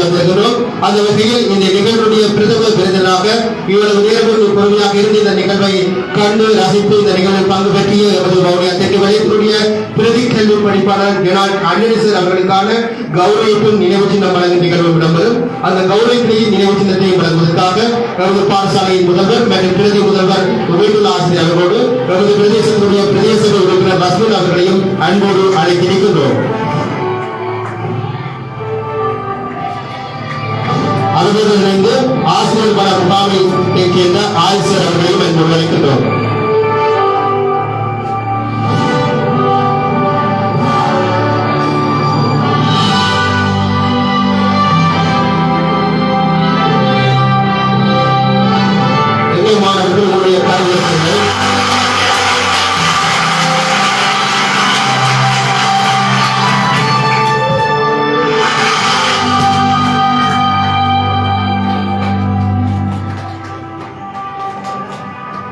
கொள்ளப்படுகிறோம் அந்த வகையில் இந்த நிகழ்வுடைய பிரதம விருந்தினராக இவ்வளவு நேரம் பொறுமையாக இருந்து இந்த நிகழ்வை கண்டு ரசித்து இந்த நிகழ்வில் பங்கு பற்றிய எமது வவுனியா தெற்கு வலயத்தினுடைய பிரதி கல்வி படிப்பாளர் ஜெனால் அன்னடிசர் அவர்களுக்கான கௌரவிப்பும் நினைவு சின்னம் வழங்கும் நிகழ்வு இடம்பெறும் அந்த கௌரவத்திலேயே நினைவு சின்னத்தை வழங்குவதற்காக எமது பாடசாலையின் முதல்வர் மற்றும் பிரதி முதல்வர் உபயதுல்லா ஆசிரியர் அவர்களோடு எமது பிரதேசத்தினுடைய பிரதேச உறுப்பினர் ரஸ்மின் அவர்களையும் அன்போடு அழைத்திருக்கின்றோம் பல முகாமை இருக்கின்ற ஆய்சர் அவர்களையும் என்று அழைக்கின்றோம்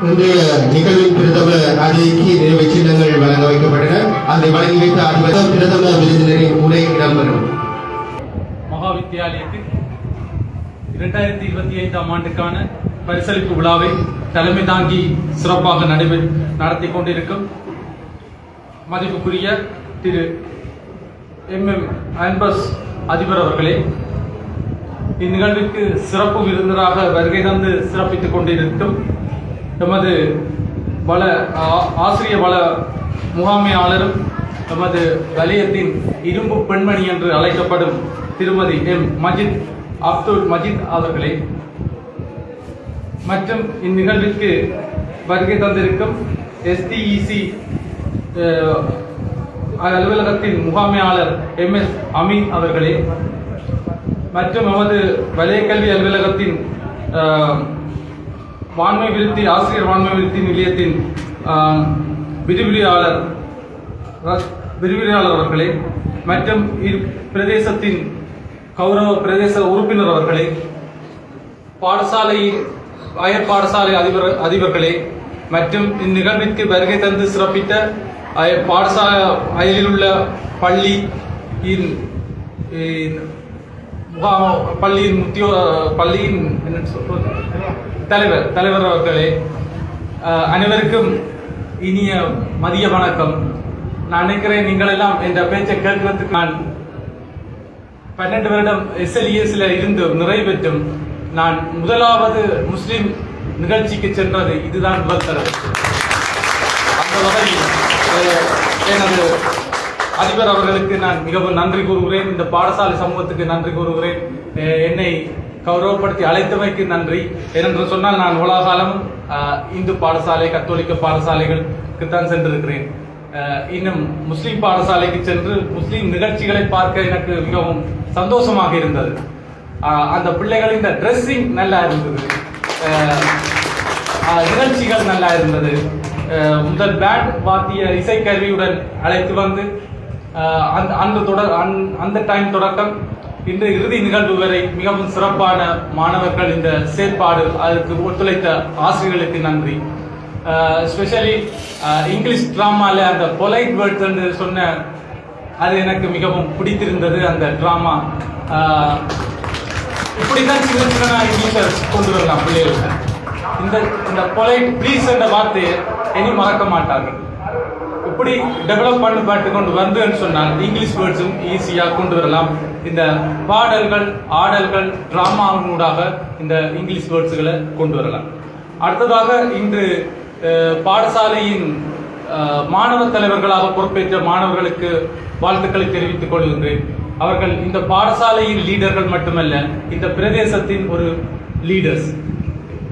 இன்றைய நிகழ்வின் பிரதம அதிதிக்கு நினைவு சின்னங்கள் வழங்க வைக்கப்பட்டன. அதை வழங்கி வைத்த அதிபர் பிரதம விருந்தினரின் உரை இடம்பெறும் மகாவித்தியாலயத்தில் இரண்டாயிரத்தி இருபத்தி ஐந்தாம் ஆண்டுக்கான பரிசளிப்பு விழாவை தலைமை தாங்கி சிறப்பாக நடைபெ நடத்தி கொண்டிருக்கும் மதிப்புக்குரிய திரு எம் எம் அன்பஸ் அதிபர் அவர்களே இந்நிகழ்விற்கு சிறப்பு விருந்தராக வருகை தந்து சிறப்பித்துக் கொண்டிருக்கும் எமது வள ஆ- ஆசிரிய வள முகாமையாளரும் எமது வலயத்தின் இரும்பு பெண்மணி என்று அழைக்கப்படும் திருமதி எம். மஜித் அப்துல் மஜித் அவர்களே மற்றும் இந்நிகழ்விற்கு வருகை தந்திருக்கும் எஸ்டிஇசி அலுவலகத்தின் முகாமையாளர் எம். எஸ். அமீன் அவர்களே மற்றும் எமது வலயக்கல்வி கல்வி அலுவலகத்தின் வான்மை விருத்தி ஆசிரியர் வான்மை விருத்தி நிலையத்தின் அஹ், விரிவுரையாளர் விரிவுரையாளர் அவர்களே மற்றும் பிரதேசத்தின் கௌரவ பிரதேச உறுப்பினர் அவர்களே பாடசாலையின் அயர் பாடசாலை அதிபர் அதிபர்களே மற்றும் இந்நிகழ்விற்கு வருகை தந்து சிறப்பித்த அய- பாடசாலை அயலில் உள்ள பள்ளியின் இன் பள்ளியின் முத்தியோ பள்ளியின் என்ன சொல்றது? தலைவர் தலைவர் அவர்களே அனைவருக்கும் இனிய மதிய வணக்கம். நான் நினைக்கிறேன் நீங்கள் எல்லாம் என்ற பேச்சை கேட்கறதுக்கு நான் பன்னெண்டு வருடம் எஸ்எல்இஎஸ்ல இருந்து நிறைவேற்றும் நான் முதலாவது முஸ்லிம் நிகழ்ச்சிக்கு சென்றது இதுதான் முதல் தடவை. அந்த வகையில் எனது அதிபர் அவர்களுக்கு நான் மிகவும் நன்றி கூறுகிறேன். இந்த பாடசாலை சமூகத்துக்கு நன்றி கூறுகிறேன். என்னை கௌரவப்படுத்தி அழைத்தமைக்கு நன்றி. ஏனென்று சொன்னால் நான் உலகாலம் இந்து பாடசாலை கத்தோலிக்க பாடசாலைகளுக்கு தான் சென்றிருக்கிறேன். இன்னும் முஸ்லீம் பாடசாலைக்கு சென்று முஸ்லீம் நிகழ்ச்சிகளை பார்க்க எனக்கு மிகவும் சந்தோஷமாக இருந்தது. அந்த பிள்ளைகளின் இந்த ட்ரெஸ்ஸிங் நல்லா இருந்தது. நிகழ்ச்சிகள் நல்லா இருந்தது. முதல் பேண்ட் வாத்திய இசைக்கருவியுடன் அழைத்து வந்து அந்த அந்த தொடர் அந்த டைம் தொடக்கம் இன்று இறுதி நிகழ்வு வரை மிகவும் சிறப்பான மாணவர்கள் இந்த செயற்பாடு அதற்கு ஒத்துழைத்த ஆசிரியர்களுக்கு நன்றி. ஸ்பெஷலி இங்கிலீஷ் ட்ராமாவில் அந்த பொலைட் வேர்ட்ஸ் என்று சொன்ன அது எனக்கு மிகவும் பிடித்திருந்தது அந்த ட்ராமா இப்படிதான் சின்ன சின்ன இங்கிலீஷை கொண்டு வரலாம் பிள்ளைகளுக்கு இந்த இந்த பொலைட் ப்ளீஸ் என்ற வார்த்தையை இனி மறக்க மாட்டார்கள். எப்படி டெவலப் பண்ணி பாட்டு கொண்டு வந்தேன்னு சொன்னால் இங்கிலீஷ் வேர்ட்ஸும் ஈஸியாக கொண்டு வரலாம். இந்த பாடல்கள் ஆடல்கள் ட்ராமாவினூடாக இந்த இங்கிலீஷ் வேர்ட்ஸுகளை கொண்டு வரலாம். அடுத்ததாக இன்று பாடசாலையின் மாணவ தலைவர்களாக பொறுப்பேற்ற மாணவர்களுக்கு வாழ்த்துக்களை தெரிவித்துக் கொள்கின்றேன். அவர்கள் இந்த பாடசாலையின் லீடர்கள் மட்டுமல்ல இந்த பிரதேசத்தின் ஒரு லீடர்ஸ்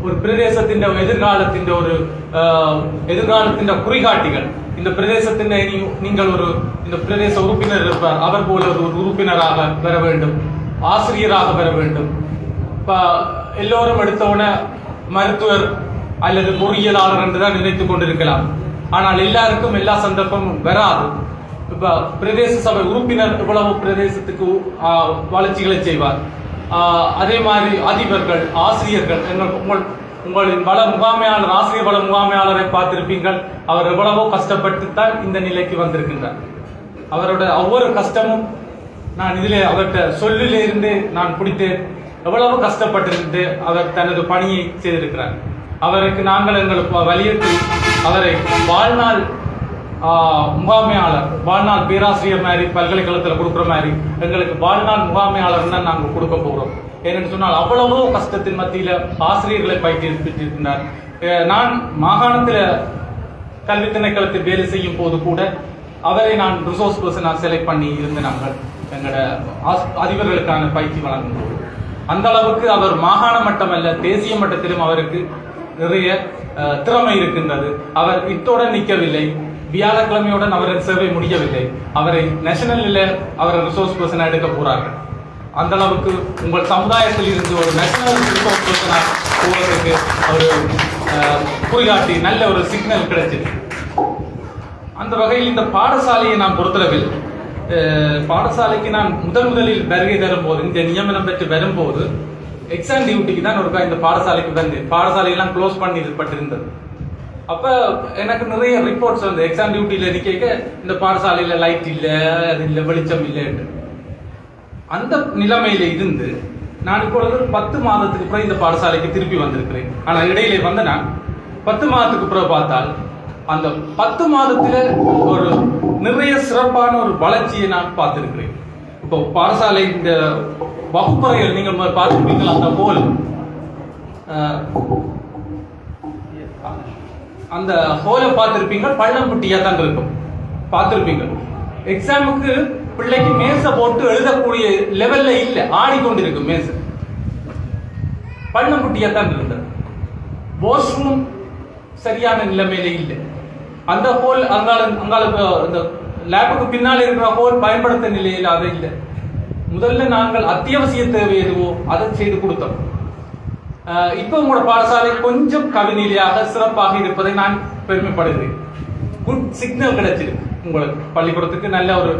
ஒரு பிரதேசத்தின் எதிர்காலத்தின் ஒரு ஆஹ், எதிர்காலத்தின் குறிகாட்டிகள். இந்த பிரதேசத்தின் இனி- நீங்கள் ஒரு இந்த பிரதேச உறுப்பினர் இருப்பார். அவர் போல ஒரு உறுப்பினராக பெற வேண்டும். ஆசிரியராக பெற வேண்டும். இப்ப எல்லோரும் எடுத்தவுடனே மருத்துவர் அல்லது பொறியியலாளர் என்று தான் நினைத்துக் கொண்டிருக்கலாம். ஆனால் எல்லாருக்கும் எல்லா சந்தர்ப்பமும் வராது. இப்ப பிரதேச சபை உறுப்பினர் இவ்வளவு பிரதேசத்துக்கு ஆஹ், வளர்ச்சிகளை செய்வார்? அதே மாதிரி அதிபர்கள் ஆசிரியர்கள் எங்கள் உங்கள் உங்களின் வள முகாமையாளர் ஆசிரியர் வள முகாமையாளரை பார்த்திருப்பீர்கள். அவர் எவ்வளவோ கஷ்டப்பட்டு தான் இந்த நிலைக்கு வந்திருக்கின்றார். அவரோட ஒவ்வொரு கஷ்டமும் நான் இதிலே அவர்கிட்ட சொல்லிலிருந்து நான் பிடித்தேன் எவ்வளவு கஷ்டப்பட்டிருந்து அவர் தனது பணியை செய்திருக்கிறார். அவருக்கு நாங்கள் எங்களுக்கு வலியுறுத்தி அவரை வாழ்நாள் முகாமையாளர் வாழ்நாள் பேராசிரியர் மாதிரி பல்கலைக்கழகத்தில் கொடுக்குற மாதிரி எங்களுக்கு வாழ்நாள் முகாமையாளர் நாங்கள் கொடுக்க போகிறோம் ஏனென்று சொன்னால் அவ்வளவோ கஷ்டத்தின் மத்தியில் ஆசிரியர்களை பயிற்றுவித்திருக்கிறார் நான் மாகாணத்தில் கல்வி திணைக்களத்தில் வேலை செய்யும் போது கூட அவரை நான் ரிசோர்ஸ் பர்சனாக செலக்ட் பண்ணி இருந்து நாங்கள் எங்களோட ஆஸ்- அதிபர்களுக்கான பயிற்சி வழங்கும்போது. அந்த அளவுக்கு அவர் மாகாண மட்டமல்ல தேசிய மட்டத்திலும் அவருக்கு நிறைய திறமை இருக்கின்றது. அவர் இத்தோட நிற்கவில்லை வியாழக்கிழமையுடன் அவரது சேவை முடியவில்லை. அவரை நேஷனலில் அவரை ரிசோர்ஸ் பர்சனாக எடுக்க போறார்கள். அந்த அளவுக்கு உங்கள் சமுதாயத்தில் இருந்து ஒரு நேஷனல் ரிசோர்ஸ் பர்சனாக போவதற்கு ஒரு குறிகாட்டி நல்ல ஒரு சிக்னல் கிடைச்சது அந்த வகையில் இந்த பாடசாலையை நான் பொறுத்தளவில் பாடசாலைக்கு நான் முதன் முதலில் வருகை தரும்போது இந்த நியமனம் பெற்று வரும்போது எக்ஸாம் டியூட்டிக்கு தான் ஒருக்கா இந்த பாடசாலைக்கு வந்து பாடசாலையெல்லாம் க்ளோஸ் பண்ணி பட்டிருந்தது. அப்ப எனக்கு நிறைய ரிப்போர்ட்ஸ் வந்து எக்ஸாம் டியூட்டியில இருக்க இந்த பாடசாலையில லைட் இல்ல அது இல்ல வெளிச்சம் இல்லைன்னு அந்த நிலைமையில இருந்து நான் இப்பொழுது பத்து மாதத்துக்கு பிறகு இந்த பாடசாலைக்கு திருப்பி வந்திருக்கிறேன். ஆனா இடையிலே வந்த நான் பத்து மாதத்துக்கு பிறகு பார்த்தால் அந்த பத்து மாதத்துல ஒரு நிறைய சிறப்பான ஒரு வளர்ச்சியை நான் பார்த்திருக்கிறேன். இப்போ பாடசாலை இந்த வகுப்பறைகள் நீங்கள் பார்த்துருப்பீங்களா? அந்த போல் அந்த ஹோலை பார்த்துருப்பீங்கள் பள்ளம் குட்டியாக தான் இருக்கும். பார்த்துருப்பீங்க. எக்ஸாமுக்கு பிள்ளைக்கு மேசை போட்டு எழுதக்கூடிய லெவல்ல இல்ல. ஆடிக்கொண்டிருக்கும் மேசை. பள்ளம்புட்டியா தான் இருந்தது. வாஷ்ரூம் சரியான நிலைமையில இல்லை. அந்த ஹோல் அங்கால அங்காளுக்கு அந்த லேபுக்கு பின்னால் இருக்கிற ஹோல் பயன்படுத்த நிலையில் அது இல்லை. முதல்ல நாங்கள் அத்தியாவசிய தேவை எதுவோ அதை செய்து கொடுத்தோம். இப்போ உங்களோட பாடசாலை கொஞ்சம் கவிநிலையாக சிறப்பாக இருப்பதை நான் பெருமைப்படுகிறேன். குட் சிக்னல் கிடைச்சிருக்கு உங்களுக்கு பள்ளிக்கூடத்துக்கு நல்ல ஒரு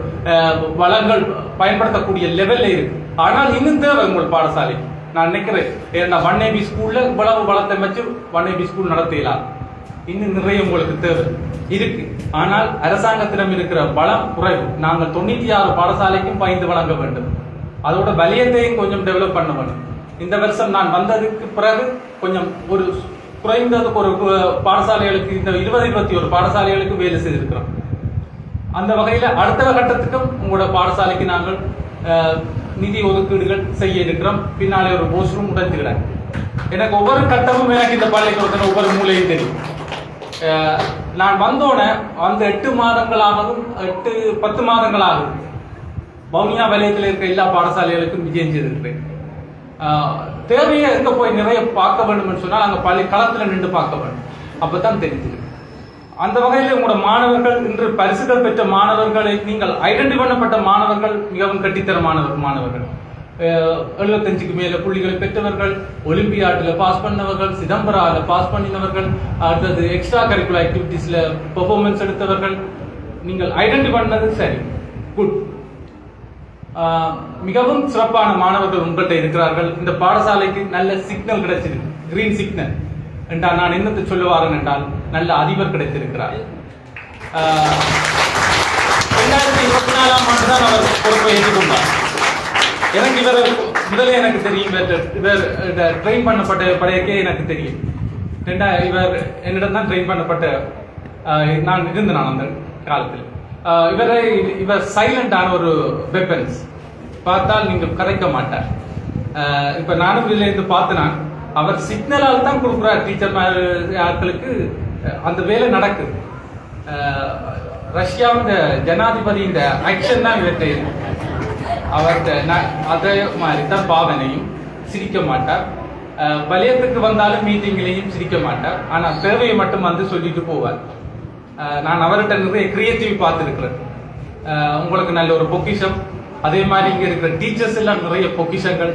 வளங்கள் பயன்படுத்தக்கூடிய லெவல்ல இருக்கு. ஆனால் இன்னும் தேவை உங்கள் பாடசாலை. நான் நினைக்கிறேன் ஏன்னா ஒன் ஏபி ஸ்கூல்ல இவ்வளவு வளத்தை வச்சு ஒன் ஏபி ஸ்கூல் நடத்தலாம். இன்னும் நிறைய உங்களுக்கு தேவை இருக்கு. ஆனால் அரசாங்கத்திடம் இருக்கிற பலம் குறைவு. நாங்கள் தொண்ணூத்தி ஆறு பாடசாலைக்கும் பயந்து வழங்க வேண்டும். அதோட வலியத்தையும் கொஞ்சம் டெவலப் பண்ண வேண்டும். இந்த வருஷம் நான் வந்ததுக்கு பிறகு கொஞ்சம் ஒரு குறைந்தது ஒரு பாடசாலைகளுக்கு இந்த இருபது இருபத்தி ஒரு பாடசாலைகளுக்கு வேலை செய்திருக்கிறோம். அந்த வகையில் அடுத்த கட்டத்துக்கும் உங்களோட பாடசாலைக்கு நாங்கள் நிதி ஒதுக்கீடுகள் செய்ய இருக்கிறோம். பின்னாலே ஒரு போஸ்டரும் உடைஞ்சுக்கிறேன் எனக்கு ஒவ்வொரு கட்டமும் எனக்கு இந்த பள்ளிக்கூடத்தில் ஒவ்வொரு மூலையும் தெரியும். நான் வந்தோடனே அந்த எட்டு மாதங்களாகவும் எட்டு பத்து மாதங்களாகவும் வவுனியா வலயத்தில் இருக்க எல்லா பாடசாலைகளுக்கும் விஜயம் செய்திருக்கிறேன் தேவையை எங்க போய் நிறைய பார்க்க வேண்டும் சொன்னால் அங்கே பள்ளி களத்தில் நின்று பார்க்க வேண்டும். அப்பதான் தெரிஞ்சிருக்கு அந்த வகையில் உங்களோட மாணவர்கள் இன்று பரிசுகள் பெற்ற மாணவர்களை நீங்கள் ஐடென்டி பண்ணப்பட்ட மாணவர்கள் மிகவும் கட்டித்தரமானவர் மாணவர்கள். மாணவர்கள் எழுபத்தஞ்சுக்கு மேல புள்ளிகளை பெற்றவர்கள் ஒலிம்பியாட்டில் பாஸ் பண்ணவர்கள் சிதம்பராவில் பாஸ் பண்ணினவர்கள் அடுத்தது எக்ஸ்ட்ரா கரிக்குலர் ஆக்டிவிட்டீஸில் பெர்ஃபார்மன்ஸ் எடுத்தவர்கள் நீங்கள் ஐடென்டி பண்ணது சரி. குட் மிகவும் சிறப்பான மாணவர்கள் உங்கள்கிட்ட இருக்கிறார்கள். இந்த பாடசாலைக்கு நல்ல சிக்னல் கிடைச்சிருக்கு. கிரீன் சிக்னல் என்றால் நான் என்னத்தை சொல்லுவாரன் என்றால் நல்ல அதிபர் கிடைத்திருக்கிறார். ரெண்டாயிரத்தி இருபத்தி நாலாம் ஆண்டு தான் அவர் பொறுப்பை ஏற்றுக்கொண்டார். எனக்கு இவர் முதல்ல எனக்கு தெரியும். இவர் இவர் ட்ரெயின் பண்ணப்பட்ட படையக்கே எனக்கு தெரியும். ரெண்டா இவர் என்னிடம் தான் ட்ரெயின் பண்ணப்பட்ட நான் இருந்தேன் நான் அந்த காலத்தில். இவரை இவர் சைலண்டான ஒரு வெப்பன்ஸ் பார்த்தால் நீங்கள் கரைக்க மாட்டார். இப்போ நானும் இதில் இருந்து பார்த்தனான் அவர் சிக்னலால் தான் கொடுக்குறார் டீச்சர் ஆட்களுக்கு. அந்த வேலை நடக்குது. ஆஹ், ரஷ்யாவின் ஜனாதிபதி இந்த ஆக்ஷன் தான் இவற்றை அவர்கிட்ட நான் அதே மாதிரி தான் பாவனையும் சிரிக்க மாட்டார். அஹ் வலயத்துக்கு வந்தாலும் மீட்டிங்லேயும் சிரிக்க மாட்டார். ஆனால் தேவையை மட்டும் வந்து சொல்லிட்டு போவார். நான் அவர்கிட்ட நிறைய கிரியேட்டிவ் பார்த்துருக்கிறேன். உங்களுக்கு நல்ல ஒரு பொக்கிஷம். அதே மாதிரி இங்கே இருக்கிற டீச்சர்ஸ் எல்லாம் நிறைய பொக்கிஷங்கள்.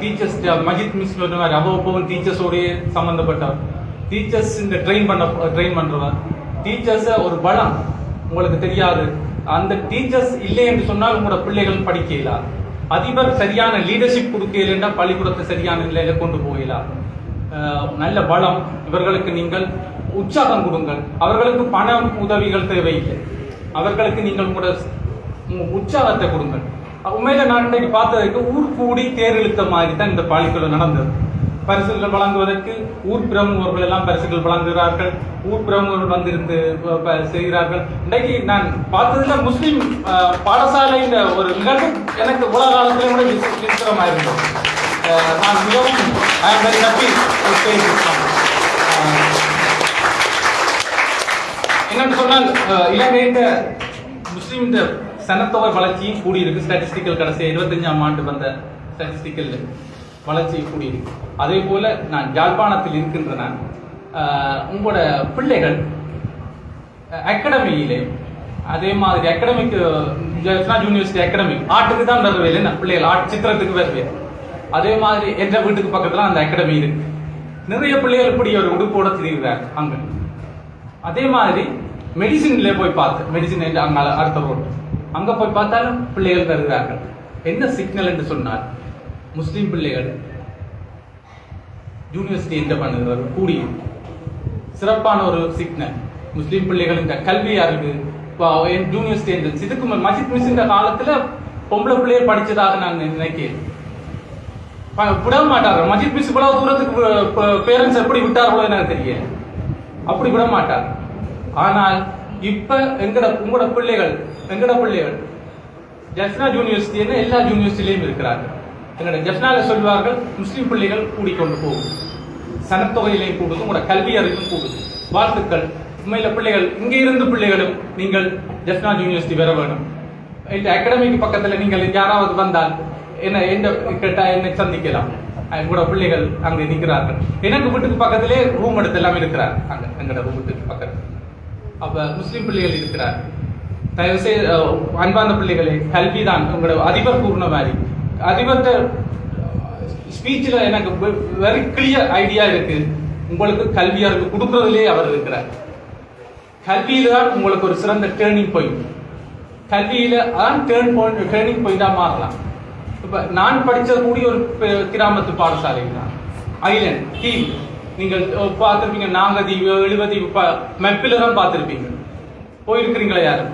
டீச்சர்ஸ் மஜித் மிஸ் சொன்ன மாதிரி அவ்வப்போ டீச்சர்ஸோடய சம்மந்தப்பட்டார் டீச்சர்ஸ் இந்த ட்ரெயின் பண்ண ட்ரெயின் பண்றவர். டீச்சர்ஸை ஒரு பலம் உங்களுக்கு தெரியாது. அந்த டீச்சர்ஸ் இல்லை என்று சொன்னால் உங்களோட பிள்ளைகள் படிக்க அதிபர் சரியான லீடர்ஷிப் கொடுக்கலன்னா பள்ளிக்கூடத்தை சரியான நிலையில கொண்டு போகலாம் நல்ல பலம் இவர்களுக்கு நீங்கள் உற்சாகம் கொடுங்கள். அவர்களுக்கு பண உதவிகள் தேவையில்லை அவர்களுக்கு நீங்கள் உங்களோட உற்சாகத்தை கொடுங்கள். உண்மையில நான் இன்றைக்கு பார்த்ததற்கு ஊர் கூடி தேர் இழுத்த மாதிரி தான் இந்த பாலிக்குள்ள நடந்தது. பரிசுகள் வழங்குவதற்கு ஊர் பிரமுகர்கள் எல்லாம் பரிசுகள் வழங்குகிறார்கள். ஊர் பிரமுகர்கள் வந்திருந்து செய்கிறார்கள். இன்றைக்கு நான் பார்த்ததுல முஸ்லீம் பாடசாலையில் பாடசாலையில ஒரு நிகழ்வு எனக்கு உலக காலத்திலே கூட விசி- இருந்தது. நான் மிகவும் ஐ ஆம் வெரி ஹாப்பி என்னன்னு சொன்னால் இலங்கையின் முஸ்லீம் சனத்தொகை வளர்ச்சியும் கூடியிருக்கு. ஸ்டாட்டிஸ்டிக்கல் கடைசி இருபத்தஞ்சாம் ஆண்டு வந்த ஸ்டாட்டிஸ்டிக்கல் வளர்ச்சி கூடியிருக்கு. அதே போல நான் யாழ்ப்பாணத்தில் இருக்கின்ற நான் உங்களோட பிள்ளைகள் அகாடமியிலே அதே மாதிரி அகாடமிக்கு யூனிவர்சிட்டி அகாடமி ஆர்ட்டுக்கு தான் வருவேன் நான் பிள்ளைகள் ஆர்ட் சித்திரத்துக்கு வருவேன். அதே மாதிரி என்ற வீட்டுக்கு பக்கத்துல அந்த அகாடமி இருக்கு. நிறைய பிள்ளைகள் இப்படி ஒரு உடுப்போட திரிகிறார் அங்க. அதே மாதிரி மெடிசின்ல போய் பார்த்து மெடிசின் அங்க அடுத்த ரோட் அங்க போய் பார்த்தாலும் பிள்ளைகள் தருகிறார்கள் என்ன சிக்னல் என்று சொன்னால் முஸ்லீம் பிள்ளைகள் யூனிவர்சிட்டி என்ன பண்ணுகிறது கூடி சிறப்பான ஒரு சிக்னல் முஸ்லீம் பிள்ளைகளின் கல்வி அறிவு இப்போ என் யூனிவர்சிட்டி என்று இதுக்கு மஜித் மஜித் இந்த காலத்துல பொம்பளை பிள்ளைகள் படிச்சதாக நான் நினைக்கிறேன். விட மாட்டார்கள். மஜித் மிஸ் இவ்வளவு தூரத்துக்கு பேரண்ட்ஸ் எப்படி விட்டார்களோ எனக்கு தெரிய அப்படி விட மாட்டார் ஆனால் இப்ப எங்கட உங்களோட பிள்ளைகள் எங்கட பிள்ளைகள் ஜஸ்னா யூனிவர்சிட்டி எல்லா யூனிவர்சிட்டிலையும் இருக்கிறார்கள். எங்கட ஜெஃப்னால சொல்வார்கள் முஸ்லீம் பிள்ளைகள் கூடிக்கொண்டு போகும். சனத்தொகையிலையும் கூடுது உங்களோட கல்வி அறிவும் கூடுது. வாழ்த்துக்கள். உண்மையில பிள்ளைகள் இங்கே இருந்து பிள்ளைகளும் நீங்கள் ஜஸ்னா யூனிவர்சிட்டி வர வேணும் இந்த அகாடமிக்கு பக்கத்தில் நீங்கள் யாராவது வந்தால் என்ன எந்த கேட்டா என்னை சந்திக்கலாம். அஹ் பிள்ளைகள் அங்க நிற்கிறார்கள். எனக்கு வீட்டுக்கு பக்கத்திலே ரூம் எடுத்து எல்லாம் இருக்கிறார். அங்க எங்களோட வீட்டுக்கு பக்கத்துல. அப்ப முஸ்லிம் பிள்ளைகள் இருக்கிறார். தயவு செய்து அன்பார்ந்த பிள்ளைகளே கல்விதான் உங்களோட அதிபர் கூறின மாதிரி அதிபர்கிட்ட ஸ்பீச்சில் எனக்கு வெரி கிளியர் ஐடியா இருக்கு. உங்களுக்கு கல்வி அவருக்கு கொடுக்குறதுலே அவர் இருக்கிறார். கல்வியில தான் உங்களுக்கு ஒரு சிறந்த டேர்னிங் பாயிண்ட் கல்வியில தான் டேர்ன் பாயிண்ட் டேர்னிங் பாயிண்டா மாறலாம். இப்போ நான் படித்தது கூடிய ஒரு கிராமத்து பாடசாலை தான். ஐலண்ட் தீவு நீங்கள் பார்த்துருப்பீங்க பார்த்திருப்பீங்க நாங்கதீவு எழுவதீவு மெப்பில தான் பார்த்துருப்பீங்க. போயிருக்கிறீங்களா யாரும்?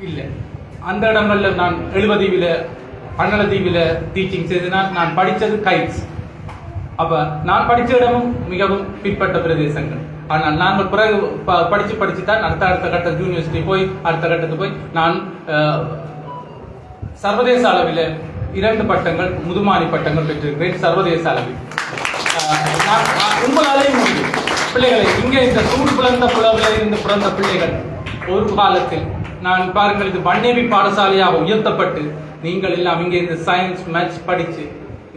இல்லை. அந்த இடங்கள்ல நான் எழுபதீவில் அண்ணலதீவில டீச்சிங் செய்தனால் நான் படித்தது கைட்ஸ் அப்போ நான் படித்த இடமும் மிகவும் பிற்பட்ட பிரதேசங்கள். ஆனால் நாங்கள் பிறகு ப- படித்து தான் அடுத்த அடுத்த கட்ட யூனிவர்சிட்டி போய் அடுத்த கட்டத்துக்கு போய் நான் சர்வதேச அளவில் இரண்டு பட்டங்கள் முதுமானி பட்டங்கள் பெற்றிருக்கிறேன் சர்வதேச அளவில். நான் நான் உங்களாலேயும் முடியும். பிள்ளைகளை இங்கே இந்த சூடு பிறந்த புலவில் இருந்து பிறந்த பிள்ளைகள் ஒரு காலத்தில் நான் பாருங்கள் இது வன்னேவி பாடசாலையாக உயர்த்தப்பட்டு நீங்கள் எல்லாம் இங்கே இந்த சயின்ஸ் மேத்ஸ் படித்து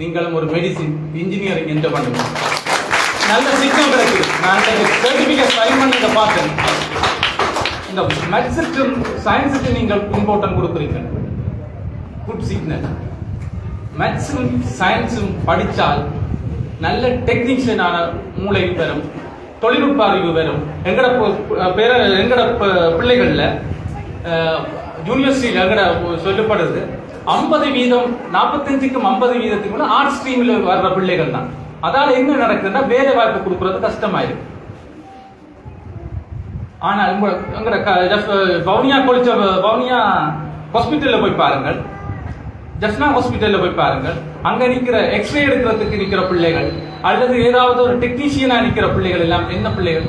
நீங்களும் ஒரு மெடிசின் இன்ஜினியரிங் என்று பண்ணுங்க நல்ல சிக்னல் கிடைக்குது. நான் சர்டிஃபிகேட் சைன் பண்ணி பார்த்தேன். இந்த மேத்ஸுக்கு சயின்ஸுக்கு நீங்கள் இம்பார்ட்டன்ட் கொடுக்குறீங்க குட் சிக்னல் மேத்ஸும் சயின்ஸும் படித்தால் நல்ல டெக்னீஷியனான மூளை வரும் தொழில்நுட்ப அறிவு வரும். எங்கட பேர எங்கட பிள்ளைகளில் யூனிவர்சிட்டியில் எங்கட சொல்லப்படுது ஐம்பது வீதம் நாற்பத்தஞ்சுக்கும் ஐம்பது வீதத்துக்குள்ள ஆர்ட் ஸ்ட்ரீமில் வர்ற பிள்ளைகள் தான். அதால் என்ன நடக்குதுன்னா வேலை வாய்ப்பு கொடுக்கறது கஷ்டமாயிருக்கு. ஆனால் உங்க எங்கட க- வவுனியா கொலிச்ச வவுனியா ஹாஸ்பிட்டலில் போய் பாருங்கள். ஜஸ்னா ஹாஸ்பிட்டல்ல போய் பாருங்கள். அங்க நிற்கிற எக்ஸ்ரே எடுக்கிறதுக்கு நிற்கிற பிள்ளைகள் அல்லது ஏதாவது ஒரு டெக்னீஷியனாக நிற்கிற பிள்ளைகள் எல்லாம் என்ன பிள்ளைகள்?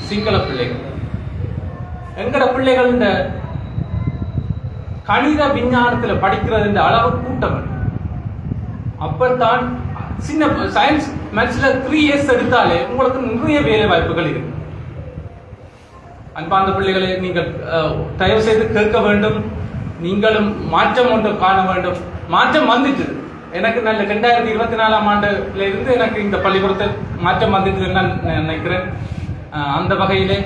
சிங்கள பிள்ளைகள். எங்கட பிள்ளைகள் இந்த கணித விஞ்ஞானத்துல படிக்கிறது இந்த அளவு கூட்டம் அப்பத்தான் சின்ன சயின்ஸ் மேத்ஸ்ல த்ரீ இயர்ஸ் எடுத்தாலே உங்களுக்கு நிறைய வேலை வாய்ப்புகள் இருக்கு. அன்பார்ந்த பிள்ளைகளை நீங்கள் அஹ், தயவு செய்து கேட்க வேண்டும். நீங்களும் மாற்றம் ஒன்று காண வேண்டும். மாற்றம் வந்துட்டு. எனக்கு நல்ல ரெண்டாயிரத்தி இருபத்தி நாலாம் ஆண்டுல இருந்து எனக்கு இந்த பள்ளிக்கூடத்தில் மாற்றம் வந்துட்டு நான் நினைக்கிறேன். அந்த வகையிலே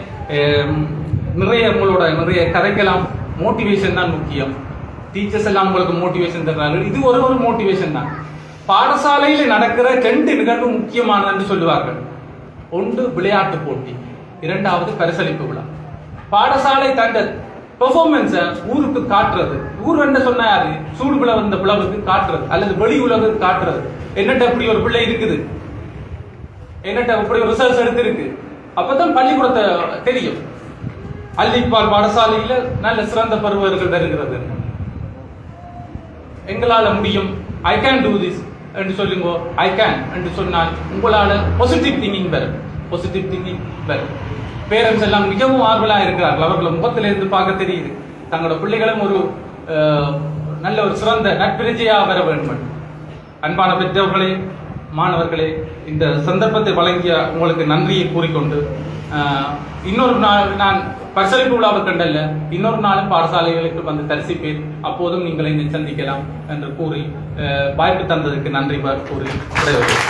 நிறைய உங்களோட நிறைய கதைக்கெல்லாம் மோட்டிவேஷன் தான் முக்கியம். டீச்சர்ஸ் எல்லாம் உங்களுக்கு மோட்டிவேஷன் தர்றாங்க இது ஒரு ஒரு மோட்டிவேஷன் தான். பாடசாலையில் நடக்கிற ரெண்டு நிகழ்வு முக்கியமானது என்று சொல்லுவார்கள். ஒன்று விளையாட்டு போட்டி இரண்டாவது பரிசளிப்பு விழா. பாடசாலை தந்த பெர்ஃபார்மன்ஸை ஊருக்கு காட்டுறது. ஊர் என்ன சொன்னா யாரு? சூடு வந்த பிளவுக்கு காட்டுறது. அல்லது வெளி உலகுக்கு காட்டுறது. என்னட்ட இப்படி ஒரு பிள்ளை இருக்குது? என்னட்ட இப்படி ஒரு ரிசல்ட்ஸ் எடுத்திருக்கு? அப்பதான் பள்ளிக்கூடத்தை தெரியும். அள்ளிப்பால் பாடசாலையில நல்ல சிறந்த பருவர்கள் வருகிறது. எங்களால முடியும். ஐ கேன் டூ திஸ் என்று சொல்லுங்க. ஐ கேன் என்று சொன்னால் உங்களால பாசிட்டிவ் திங்கிங் வரும். பாசிட்டிவ் திங்கிங் வரும். பேரண்ட்ஸ் எல்லாம் மிகவும் ஆர்வலாக இருக்கிறார்கள். அவர்கள் முகத்திலிருந்து பார்க்க தெரியுது. தங்களோட பிள்ளைகளும் ஒரு நல்ல ஒரு சிறந்த நட்பிரிஞ்சியாக வர வேண்டும். அன்பான பெற்றோர்களே மாணவர்களே இந்த சந்தர்ப்பத்தை வழங்கிய உங்களுக்கு நன்றியை கூறிக்கொண்டு இன்னொரு நாள் நான் பரிசளிப்பு விழாவை கண்டல்ல இன்னொரு நாளும் பாடசாலைகளுக்கு வந்து தரிசிப்பேன். அப்போதும் நீங்கள் என்னை சந்திக்கலாம் என்று கூறி வாய்ப்பு தந்ததுக்கு நன்றி கூறி விடைபெறுகிறேன்.